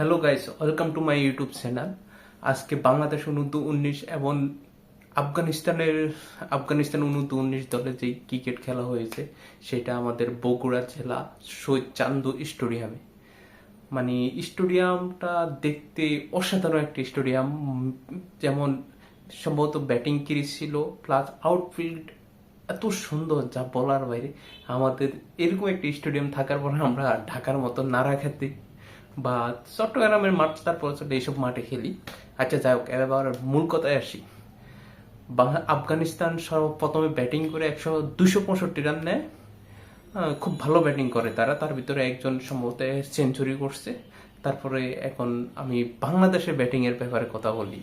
Hello guys welcome to my YouTube channel আজকে বাংলাদেশ অনুর্ধ উনিশ এবং আফগানিস্তানের, আফগানিস্তান অনুর্ধ উনিশ দলে যে ক্রিকেট খেলা হয়েছে, সেটা আমাদের বগুড়া জেলা শহীদ চান্দু স্টেডিয়ামে মানে স্টেডিয়ামটা দেখতে অসাধারণ একটা স্টেডিয়াম যেমন সম্ভবত ব্যাটিং ক্রিজ ছিল প্লাস আউটফিল্ড এত সুন্দর যা বলার বাইরে। আমাদের এরকম একটা স্টেডিয়াম থাকার পর আমরা ঢাকার মতো নারাখাতে বা চট্টগ্রামের মাঠ, তারপর এইসব মাঠে খেলি। আচ্ছা যাই হোক, এবার মূল কথায় আসি। আফগানিস্তান সর্বপ্রথমে ব্যাটিং করে একশো দুশো পঁয়ষট্টি রান নেয়। খুব ভালো ব্যাটিং করে তারা। তার ভিতরে একজন সম্ভবত সেঞ্চুরি করছে। তারপরে এখন আমি বাংলাদেশের ব্যাটিং এর ব্যাপারে কথা বলি।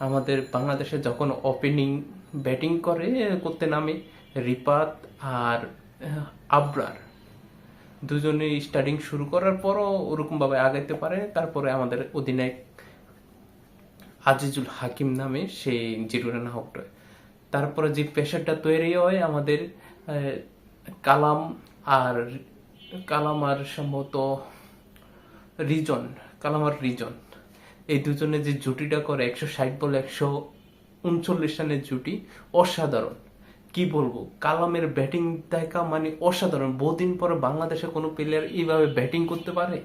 আমাদের বাংলাদেশে যখন ওপেনিং ব্যাটিং করে, করতে নামে রিপাত আর আবরার। দুজনে স্টার্টিং শুরু করার পরও ওরকমভাবে আগাইতে পারে। তারপরে আমাদের অধিনায়ক আজিজুল হাকিম নামে সে জিরো রান আউট হয় তারপরে যে প্রেশারটা তৈরি হয় আমাদের কালাম আর কালাম আর সম্ভবত রিজন, কালাম আর রিজন। এই দুজনে যে জুটিটা করে একশো ষাট বলে একশো উনচল্লিশ রানের জুটি, অসাধারণ। কি বলব? কালামের ব্যাটিং দেখা মানে অসাধারণ। বহুদিন পরে বাংলাদেশে কোনো প্লেয়ার এইভাবে ব্যাটিং করতে পারে?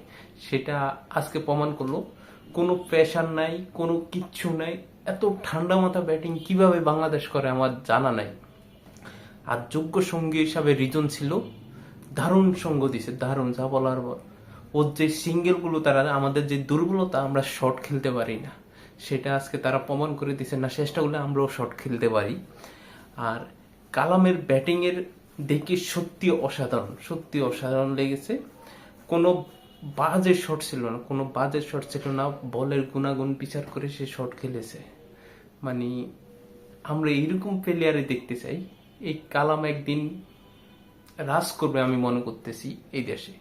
সেটা আজকে প্রমাণ করল। কোনো প্রেশার নাই, কোনো কিচ্ছু নাই। এত ঠান্ডা মাথা ব্যাটিং কীভাবে বাংলাদেশ করে আমার জানা নাই। আর যোগ্য সঙ্গী হিসাবে রিজন ছিল। দারুণ সঙ্গ দিছে, দারুণ, যা বলার পর ওর যে সিঙ্গেলগুলো তারা, আমাদের যে দুর্বলতা, আমরা শর্ট খেলতে পারি না। সেটা আজকে তারা প্রমাণ করে দিছে। না, শেষটা হলে আমরাও শর্ট খেলতে পারি। আর কালামের ব্যাটিং এর দেখে সত্যি অসাধারণ সত্যি অসাধারণ লেগেছে। কোনো বাজে শট ছিল না, কোনো বাজে শট ছিল না। বলের গুণাগুণ বিচার করে সে শট খেলেছে। মানে আমরা এইরকম প্লেয়ারে দেখতে চাই। এই কালাম একদিন রাজ করবে আমি মনে করতেছি এই দেশে।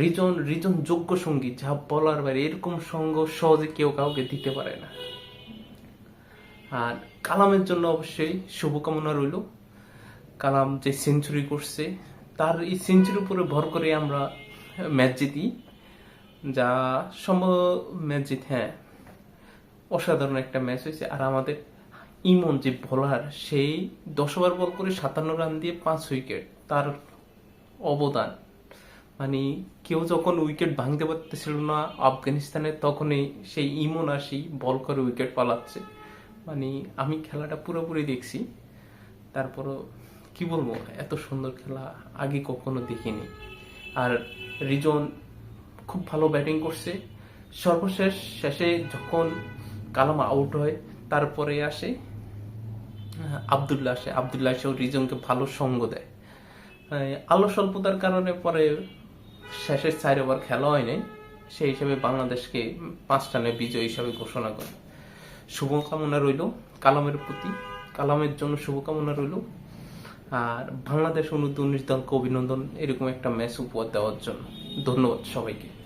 রিজন রিজন যোগ্য সঙ্গী, যা বলার বাইরে এরকম সঙ্গ সহজে কেউ কাউকে দিতে পারে না। আর কালামের জন্য অবশ্যই শুভকামনা রইল। কালাম যে সেঞ্চুরি করছে, তার এই সেঞ্চুরির উপরে ভর করে আমরা ম্যাচ জিতি। যা সম্ভব ম্যাচ জিত হ্যাঁ অসাধারণ একটা ম্যাচ হয়েছে। আর আমাদের ইমন যে বোলার সেই দশ ওভার বল করে সাতান্ন রান দিয়ে পাঁচ উইকেট তার অবদান। মানে কেউ যখন উইকেট ভাঙতে পারতেছিল না আফগানিস্তানে, তখনই সেই ইমন আসি বল করে উইকেট পালাচ্ছে। মানে আমি খেলাটা পুরোপুরি দেখছি। তারপরও কি বলব, এত সুন্দর খেলা আগে কখনো দেখিনি। আর রিজন খুব ভালো ব্যাটিং করছে। সর্বশেষ শেষে যখন কালাম আউট হয়, তারপরে আসে আবদুল্লাহ আসে। আবদুল্লাহ এসেও রিজনকে ভালো সঙ্গ দেয়। আলো স্বল্পতার কারণে পরে শেষের চার ওভার খেলা হয় নাই সেই হিসেবে বাংলাদেশকে পাঁচ রানে বিজয় হিসাবে ঘোষণা করে। শুভকামনা রইল, কালামের প্রতি, কালামের জন্য শুভকামনা রইল। আর বাংলাদেশ অনুর্ধ উনিশ দলকে অভিনন্দন, এরকম একটা ম্যাচ উপহার দেওয়ার জন্য। ধন্যবাদ সবাইকে।